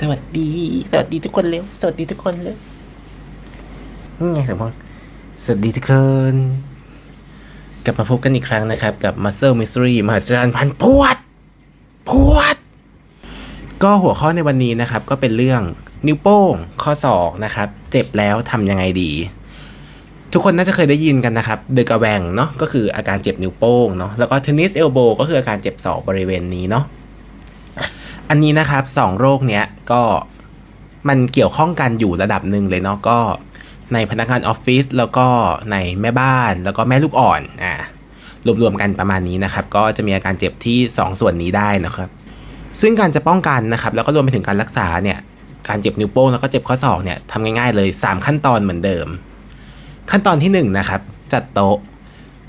สวัสดี สวัสดีทุกคนเร็ว สวัสดีทุกคนเร็วนี่ไงสมพงสวัสดีทุกคน กลับมาพบกันอีกครั้งนะครับ กับ Muscle Mystery มหัศจรรย์พันปวด ปวด ก็หัวข้อในวันนี้นะครับ ก็เป็นเรื่องนิ้วโป้งข้อศอกนะครับ เจ็บแล้วทำยังไงดี ทุกคนน่าจะเคยได้ยินกันนะครับเดกะแวงเนาะก็คืออาการเจ็บนิ้วโป้งเนาะแล้วก็เทนนิสเอลโบก็คืออาการเจ็บศอกบริเวณนี้เนาะ อันนี้นะครับสองโรคเนี้ยก็มันเกี่ยวข้องกันอยู่ระดับหนึ่งเลยเนาะก็ในพนักงานออฟฟิศแล้วก็ในแม่บ้านแล้วก็แม่ลูกอ่อนอ่ารวมๆกันประมาณนี้นะครับ ก็จะมีอาการเจ็บที่ 2 ส่วนนี้ได้นะครับ ซึ่งการจะป้องกันนะครับ แล้วก็รวมไปถึงการรักษาเนี่ยการเจ็บนิ้วโป้งแล้วก็เจ็บข้อศอกเนี่ยทำง่ายๆเลย 3 ขั้นตอนเหมือนเดิม ขั้นตอนที่1นะครับจัดโต๊ะ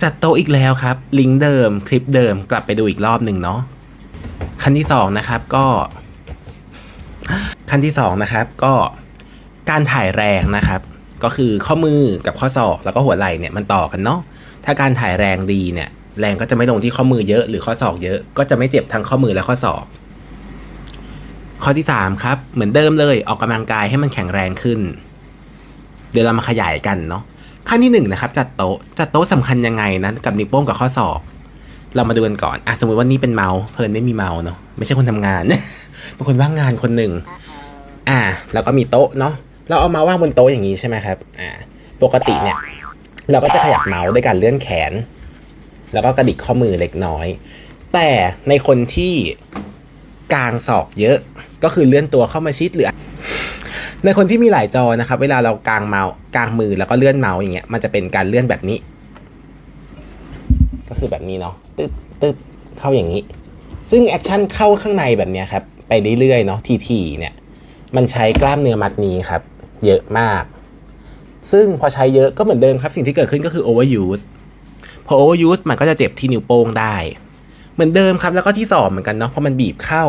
จัดโต๊ะอีกแล้วครับ ลิงก์เดิมคลิปเดิมกลับไปดูอีกรอบหนึ่งเนาะ ขั้นที่2นะครับก็ ขั้นที่2นะครับก็การถ่ายแรงนะครับ ก็คือข้อมือกับข้อศอกแล้วก็หัวไหล่เนี่ยมันต่อกันเนาะถ้าการถ่ายแรงดีเนี่ย แรงก็จะไม่ลงที่ข้อมือเยอะหรือข้อศอกเยอะก็จะไม่เจ็บทั้งข้อมือและข้อศอกข้อที่3ครับเหมือนเดิมเลยออกกำลังกายให้มันแข็งแรงขึ้น เดี๋ยวเรามาขยายกันเนาะขั้นที่หนึ่งนะครับจัดโต๊ะจัดโต๊ะสำคัญยังไงนะกับนิ้วโป้งกับข้อศอก เรามาดูกันก่อนอะสมมติว่านี่เป็นเมาส์เพลินไม่มีเมาส์เนาะไม่ใช่คนทำงานเป็นคนว่างงานคนหนึ่งอ่า แล้วก็มีโต๊ะเนาะเราเอามาว่างบนโต๊ะอย่างนี้ใช่ไหมครับอ่าปกติเนี่ย เราก็จะขยับเมาส์ด้วยการเลื่อนแขน แล้วก็กระดิกข้อมือเล็กน้อย แต่ในคนที่กางศอกเยอะก็คือเลื่อนตัวเข้ามาชิดหรือในคนที่มีหลายจอนะครับ เวลาเรากางเมาส์กางมือแล้วก็เลื่อนเมาส์อย่างเงี้ยมันจะเป็นการเลื่อนแบบนี้ คือแบบนี้เนาะตึ๊บตึ๊บเข้าอย่างนี้ ซึ่งแอคชั่นเข้าข้างในแบบนี้ครับ ไปเรื่อยๆเนาะทีๆเนี่ย มันใช้กล้ามเนื้อมัดนี้ครับ เยอะมาก ซึ่งพอใช้เยอะก็เหมือนเดิมครับ สิ่งที่เกิดขึ้นก็คือ overuse พอ overuse มันก็จะเจ็บที่นิ้วโป้งได้ เหมือนเดิมครับ แล้วก็ที่ศอกเหมือนกันเนาะเพราะมันบีบเข้า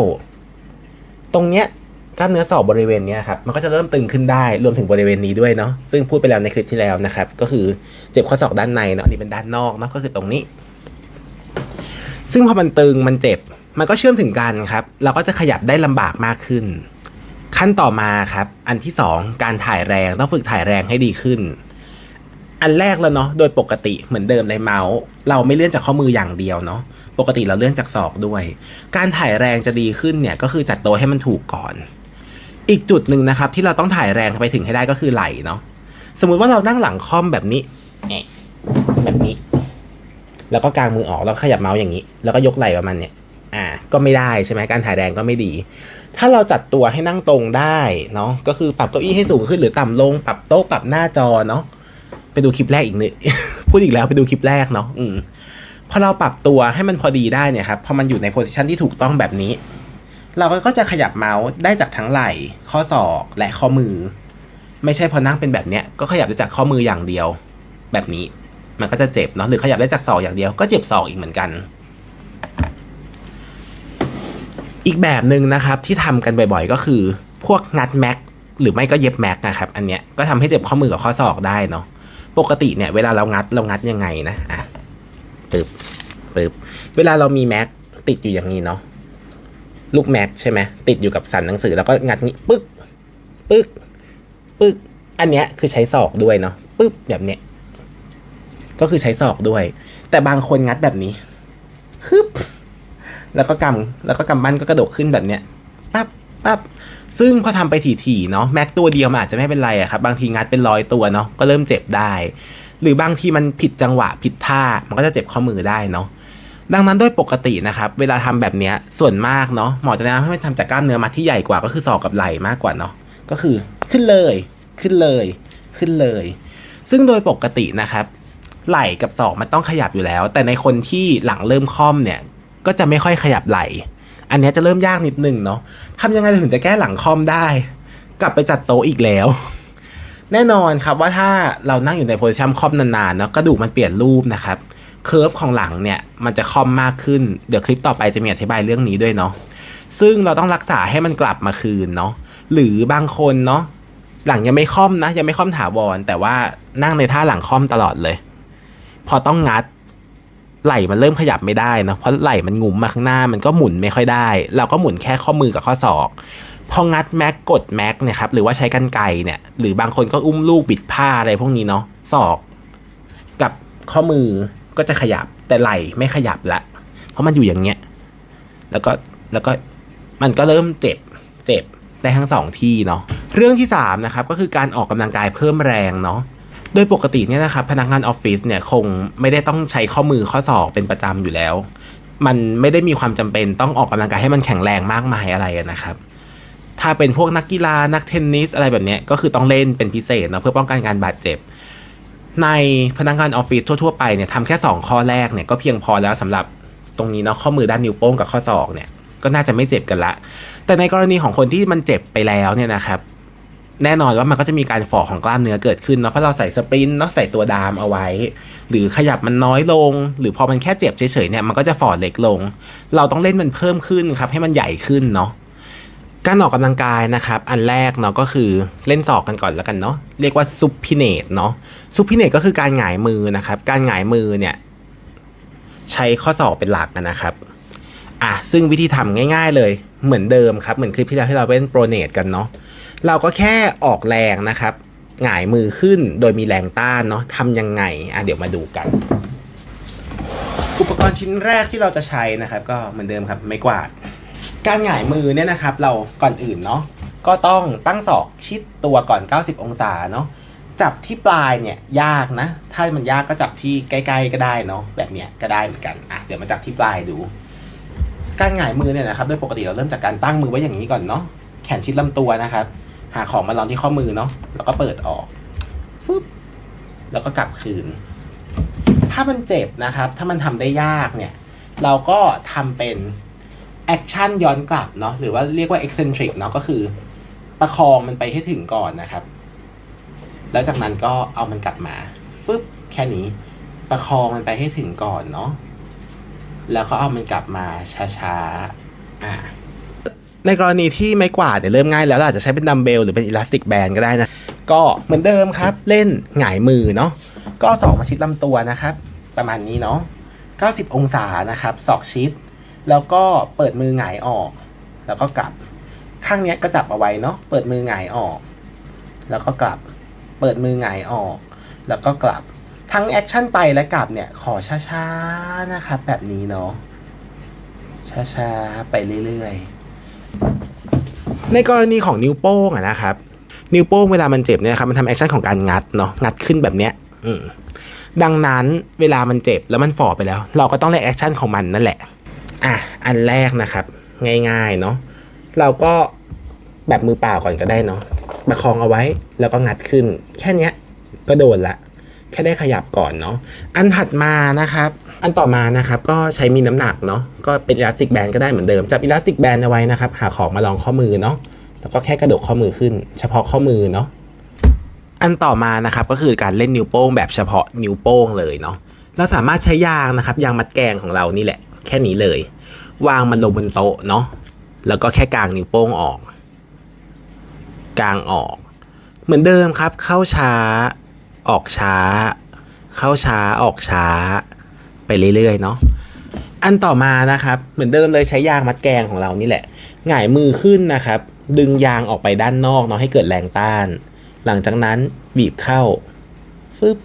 ตรงเนี้ยกล้ามเนื้อศอกบริเวณเนี้ยครับมันก็จะเริ่มตึงขึ้นได้รวมถึงบริเวณนี้ด้วยเนาะซึ่งพูดไปแล้วในคลิปที่แล้วนะครับ ก็คือเจ็บข้อศอกด้านในเนาะนนี้เป็นด้านนอกเนาะก็คือตรงนี้ ซึ่งพอมันตึงมันเจ็บ มันก็เชื่อมถึงกันครับ เราก็จะขยับได้ลำบากมากขึ้น ขั้นต่อมาครับ อันที่สองการถ่ายแรงต้องฝึกถ่ายแรงให้ดีขึ้น อันแรกแล้วเนาะโดยปกติเหมือนเดิมในเมาส์ เราไม่เลื่อนจากข้อมืออย่างเดียวเนาะปกติเราเลื่อนจากศอกด้วย การถ่ายแรงจะดีขึ้นเนี่ยก็คือจัดโตให้มันถูกก่อน อีกจุดหนึ่งนะครับ ที่เราต้องถ่ายแรงไปถึงให้ได้ก็คือไหล่เนาะสมมุติว่าเรานั่งหลังคอมแบบนี้แบบนี้ แล้วก็กางมือออกแล้วขยับเมาส์อย่างนี้ แล้วก็ยกไหล่ประมาณเนี้ยอ่าก็ไม่ได้ใช่ไหมการถ่ายแรงก็ไม่ดี ถ้าเราจัดตัวให้นั่งตรงได้เนาะก็คือปรับเก้าอี้ให้สูงขึ้นหรือต่ำลง ปรับโต๊ะปรับหน้าจอเนาะไปดูคลิปแรกอีกนึงพูดอีกแล้วไปดูคลิปแรกเนาะอืมพอเราปรับตัวให้มันพอดีได้เนี่ยครับพอมันอยู่ในโพสิชันที่ถูกต้องแบบนี้ เราก็จะขยับเมาส์ได้จากทั้งไหล่ ข้อศอกและข้อมือ ไม่ใช่พอนั่งเป็นแบบเนี้ยก็ขยับได้จากข้อมืออย่างเดียว แบบนี้ มันก็จะเจ็บเนาะหรือขยับได้จากศอกอย่างเดียวก็เจ็บศอกอีกเหมือนกัน อีกแบบหนึ่งนะครับที่ทำกันบ่อยๆ ก็คือ พวกงัดแม็กหรือไม่ก็เย็บแม็กนะครับอันเนี้ยก็ทำให้เจ็บข้อมือกับข้อศอกได้เนาะปกติเนี่ยเวลาเรางัดเรางัดยังไงนะอะปึ๊บปึ๊บเวลาเรามีแม็กติดอยู่อย่างนี้เนาะลูกแม็กใช่ไหมติดอยู่กับสันหนังสือแล้วก็งัดนี้ปึ๊กปึ๊กปึ๊กอันเนี้ยคือใช้ศอกด้วยเนาะปึ๊บแบบเนี้ย ก็คือใช้ศอกด้วย แต่บางคนงัดแบบนี้ฮึบแล้วก็กำแล้วก็กำปั้นก็กระดกขึ้นแบบเนี้ยปั๊บปั๊บซึ่งพอทำไปถี่ๆเนาะแม็กตัวเดียวมันอาจจะไม่เป็นไรอะครับบางทีงัดเป็นร้อยตัวเนาะก็เริ่มเจ็บได้ หรือบางทีมันผิดจังหวะผิดท่ามันก็จะเจ็บข้อมือได้เนาะดังนั้นโดยปกตินะครับเวลาทำแบบเนี้ยส่วนมากเนาะหมอจะแนะนำให้มันทำจากกล้ามเนื้อมัดที่ใหญ่กว่าก็คือศอกกับไหล่มากกว่าเนาะก็คือขึ้นเลยขึ้นเลยขึ้นเลย ซึ่งโดยปกตินะครับ ไหล่กับศอกมันต้องขยับอยู่แล้ว แต่ในคนที่หลังเริ่มค่อมเนี่ยก็จะไม่ค่อยขยับไหล่อันเนี้ยจะเริ่มยากนิดนึงเนาะทำยังไงถึงจะแก้หลังค่อมได้ กลับไปจัดโต๊ะอีกแล้ว แน่นอนครับว่าถ้าเรานั่งอยู่ในโพสิชันค่อมนานๆเนาะกระดูกมันเปลี่ยนรูปนะครับเคอร์ฟของหลังเนี่ยมันจะค่อมมากขึ้น เดี๋ยวคลิปต่อไปจะมีอธิบายเรื่องนี้ด้วยเนาะซึ่งเราต้องรักษาให้มันกลับมาคืนเนาะหรือบางคนเนาะหลังยังไม่ค่อมนะยังไม่ค่อมถาวรแต่ว่านั่งในท่าหลังค่อมตลอดเลย พอต้องงัดไหล่มันเริ่มขยับไม่ได้นะเพราะไหล่มันงุ้มมาข้างหน้ามันก็หมุนไม่ค่อยได้ เราก็หมุนแค่ข้อมือกับข้อศอกพองัดแม็กกดแม็กเนี่ยครับหรือว่าใช้กันไกเนี่ยหรือบางคนก็อุ้มลูกบิดผ้าอะไรพวกนี้เนาะศอก กับข้อมือก็จะขยับแต่ไหล่ไม่ขยับละ เพราะมันอยู่อย่างเงี้ยแล้วก็แล้วก็มันก็เริ่มเจ็บเจ็บได้ทั้งสองที่เนาะเรื่องที่3นะครับก็คือการออกกำลังกายเพิ่มแรงเนาะ โดยปกติเนี่ยนะครับพนักงานออฟฟิศเนี่ยคงไม่ได้ต้องใช้ข้อมือข้อศอกเป็นประจำอยู่แล้ว มันไม่ได้มีความจำเป็นต้องออกกำลังกายให้มันแข็งแรงมากมายอะไรนะครับ ถ้าเป็นพวกนักกีฬานักเทนนิสอะไรแบบนี้ก็คือต้องเล่นเป็นพิเศษเนาะเพื่อป้องกันการบาดเจ็บ ในพนักงานออฟฟิศทั่วๆไปเนี่ยทำแค่ 2 ข้อแรกเนี่ยก็เพียงพอแล้วสำหรับตรงนี้เนาะข้อมือด้านนิ้วโป้งกับข้อศอกเนี่ยก็น่าจะไม่เจ็บกันละ แต่ในกรณีของคนที่มันเจ็บไปแล้วเนี่ยนะครับ แน่นอนว่ามันก็จะมีการฝ่อของกล้ามเนื้อเกิดขึ้นเนาะเพราะเราใส่สปรินต์เนาะใส่ตัวดามเอาไว้ หรือขยับมันน้อยลง หรือพอมันแค่เจ็บเฉยๆเนี่ยมันก็จะฝ่อเล็กลง เราต้องเล่นมันเพิ่มขึ้นครับให้มันใหญ่ขึ้นเนาะการออกกำลังกายนะครับ อันแรกเนาะก็คือเล่นศอกกันก่อนแล้วกันเนาะเรียกว่าซุปพิเนตเนาะซุปพิเนตก็คือการหงายมือนะครับ การหงายมือเนี่ยใช้ข้อศอกเป็นหลักนะครับ อะซึ่งวิธีทำง่ายๆเลยเหมือนเดิมครับ เหมือนคลิปที่แล้วที่เราเล่นโปรเนตกันเนาะเราก็แค่ออกแรงนะครับหงายมือขึ้นโดยมีแรงต้านเนาะทำยังไงอะเดี๋ยวมาดูกัน อุปกรณ์ชิ้นแรกที่เราจะใช้นะครับ ก็เหมือนเดิมครับไม่กวาด การหงายมือเนี่ยนะครับ เราก่อนอื่นเนาะก็ต้องตั้งศอกชิดตัวก่อน 90 องศาเนาะจับที่ปลายเนี่ยยากนะ ถ้ามันยากก็จับที่ใกล้ ๆ ก็ได้เนาะแบบเนี้ยก็ได้เหมือนกันอะเดี๋ยวมาจับที่ปลายดู การหงายมือเนี่ยนะครับโดยปกติเราเริ่มจากการตั้งมือไว้อย่างนี้ก่อนเนาะแขนชิดลำตัวนะครับ หาของมารองที่ข้อมือเนาะแล้วก็เปิดออกฟึบแล้วก็กลับคืน ถ้ามันเจ็บนะครับ ถ้ามันทำได้ยากเนี่ย เราก็ทำเป็นแอคชั่นย้อนกลับเนาะหรือว่าเรียกว่า eccentric เนาะก็คือประคองมันไปให้ถึงก่อนนะครับ แล้วจากนั้นก็เอามันกลับมาฟึบแค่นี้ประคองมันไปให้ถึงก่อนเนาะ แล้วก็เอามันกลับมาช้าๆอ่าในกรณีที่ไม้กวาดเนี่ยเริ่มง่ายแล้วเราอาจจะใช้เป็นดัมเบลหรือเป็นอิลาสติกแบนก็ได้นะ ก็เหมือนเดิมครับ เล่นหงายมือเนาะก็เอาศอกมาชิดลำตัวนะครับ ประมาณนี้เนาะ90 องศานะครับศอกชิด แล้วก็เปิดมือหงายออก แล้วก็กลับ ข้างเนี้ยก็จับเอาไว้เนาะเปิดมือหงายออก แล้วก็กลับ เปิดมือหงายออก แล้วก็กลับ ทั้งแอคชั่นไปและกลับเนี่ย ขอช้าๆนะครับ แบบนี้เนาะช้าๆ ไปเรื่อยๆ ในกรณีของนิ้วโป้งอะนะครับ นิ้วโป้งเวลามันเจ็บเนี่ยครับมันทำแอคชั่นของการงัดเนาะงัดขึ้นแบบเนี้ยดังนั้นเวลามันเจ็บแล้วมันฝ่อไปแล้ว เราก็ต้องเล่นแอคชั่นของมันนั่นแหละอะอันแรกนะครับ ง่ายๆเนาะเราก็แบบมือเปล่าก่อนก็ได้เนาะประคองเอาไว้แล้วก็งัดขึ้น แค่เนี้ยก็โดนละ แค่ได้ขยับก่อนเนาะอันถัดมานะครับอันต่อมานะครับก็ใช้มีน้ำหนักเนาะก็เป็นอิลาสติกแบนก็ได้เหมือนเดิมจับอิลาสติกแบนเอาไว้นะครับหาของมาลองข้อมือเนาะแล้วก็แค่กระดกข้อมือขึ้น เฉพาะข้อมือเนาะอันต่อมานะครับก็คือการเล่นนิ้วโป้งแบบเฉพาะนิ้วโป้งเลยเนาะเราสามารถใช้ยางนะครับยางมัดแกงของเรานี่แหละ แค่นี้เลย วางมันลงบนโต๊ะเนาะแล้วก็แค่กางนิ้วโป้งออก กางออก เหมือนเดิมครับเข้าช้า ออกช้า เข้าช้าออกช้า ไปเรื่อยๆเนาะอันต่อมานะครับเหมือนเดิมเลยใช้ยางมัดแกงของเรานี่แหละหงายมือขึ้นนะครับ ดึงยางออกไปด้านนอกเนาะให้เกิดแรงต้าน หลังจากนั้นบีบเข้าฟึบ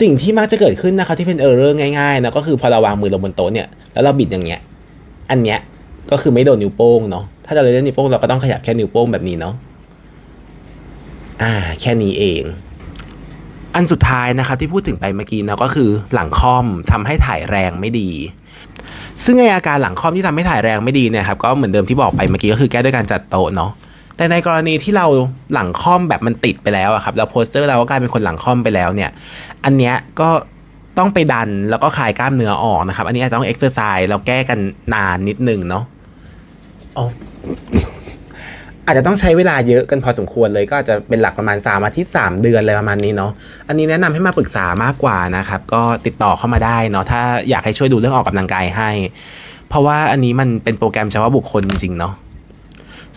สิ่งที่มักจะเกิดขึ้นนะครับที่เป็นเออร์เรอร์ง่ายๆนะก็คือพอเราวางมือลงบนโต๊ะเนี่ยแล้วเราบิดอย่างเงี้ย อันเนี้ยก็คือไม่โดนนิ้วโป้งเนาะถ้าจะเลยเล่นนิ้วโป้งเราก็ต้องขยับแค่นิ้วโป้งแบบนี้เนาะ อ่าแค่นี้เอง อันสุดท้ายนะครับที่พูดถึงไปเมื่อกี้เนาะก็คือหลังค่อมทำให้ถ่ายแรงไม่ดี ซึ่งไออาการหลังค่อมที่ทำให้ถ่ายแรงไม่ดีเนี่ยครับก็เหมือนเดิมที่บอกไปเมื่อกี้ก็คือแก้ด้วยการจัดโต๊ะเนาะแต่ในกรณีที่เราหลังค่อมแบบมันติดไปแล้วอะครับแล้วโพสเจอร์เราก็กลายเป็นคนหลังค่อมไปแล้วเนี่ย อันเนี้ยก็ต้องไปดันแล้วก็คลายกล้ามเนื้อออกนะครับ อันนี้อาจจะต้องเอ็กซ์เซอร์ไซส์เราแก้กันนานนิดนึงเนาะอ๋อ อาจจะต้องใช้เวลาเยอะกันพอสมควรเลยก็จจะเป็นหลักประมาณ 3 อาทิตย์ 3 เดือนอะไรประมาณนี้เนาะอันนี้แนะนำให้มาปรึกษามากกว่านะครับ ก็ติดต่อเข้ามาได้เนาะถ้าอยากให้ช่วยดูเรื่องออกกำลังกายให้ เพราะว่าอันนี้มันเป็นโปรแกรมเฉพาะบุคคลจริงๆเนาะ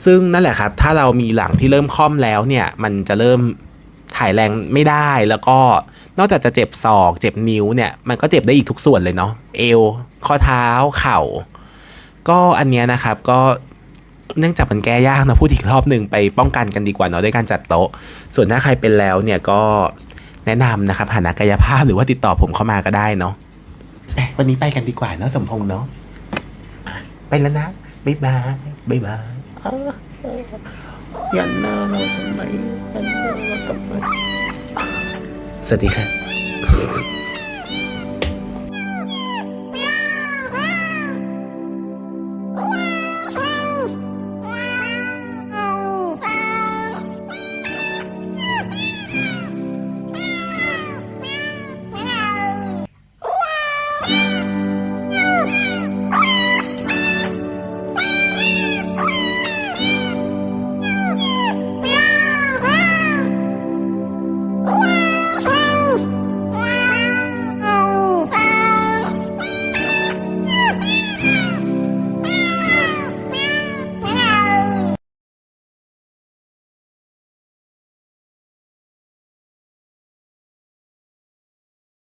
ซึ่งนั่นแหละครับ ถ้าเรามีหลังที่เริ่มคล่อมแล้วเนี่ย มันจะเริ่มถ่ายแรงไม่ได้แล้วก็นอกจากจะเจ็บศอกเจ็บนิ้วเนี่ยมันก็เจ็บได้อีกทุกส่วนเลยเนาะเอว ข้อเท้าเข่า ก็อันเนี้ยนะครับก็ เนื่องจากมันแก้ยากเนอะพูดอีกรอบหนึ่งไปป้องกันกันดีกว่าเนาะด้วยการจัดโต๊ะ ส่วนถ้าใครเป็นแล้วเนี่ยก็แนะนำนะครับหานักกายภาพหรือว่าติดต่อผมเข้ามาก็ได้เนาะแต่วันนี้ไปกันดีกว่าเนาะสมพงษ์เนาะอะไปแล้วนะบ๊ายบายบ๊ายบายอ้าวยันหน้าเราทำไมยันหน้าเราทำไมสวัสดีครับ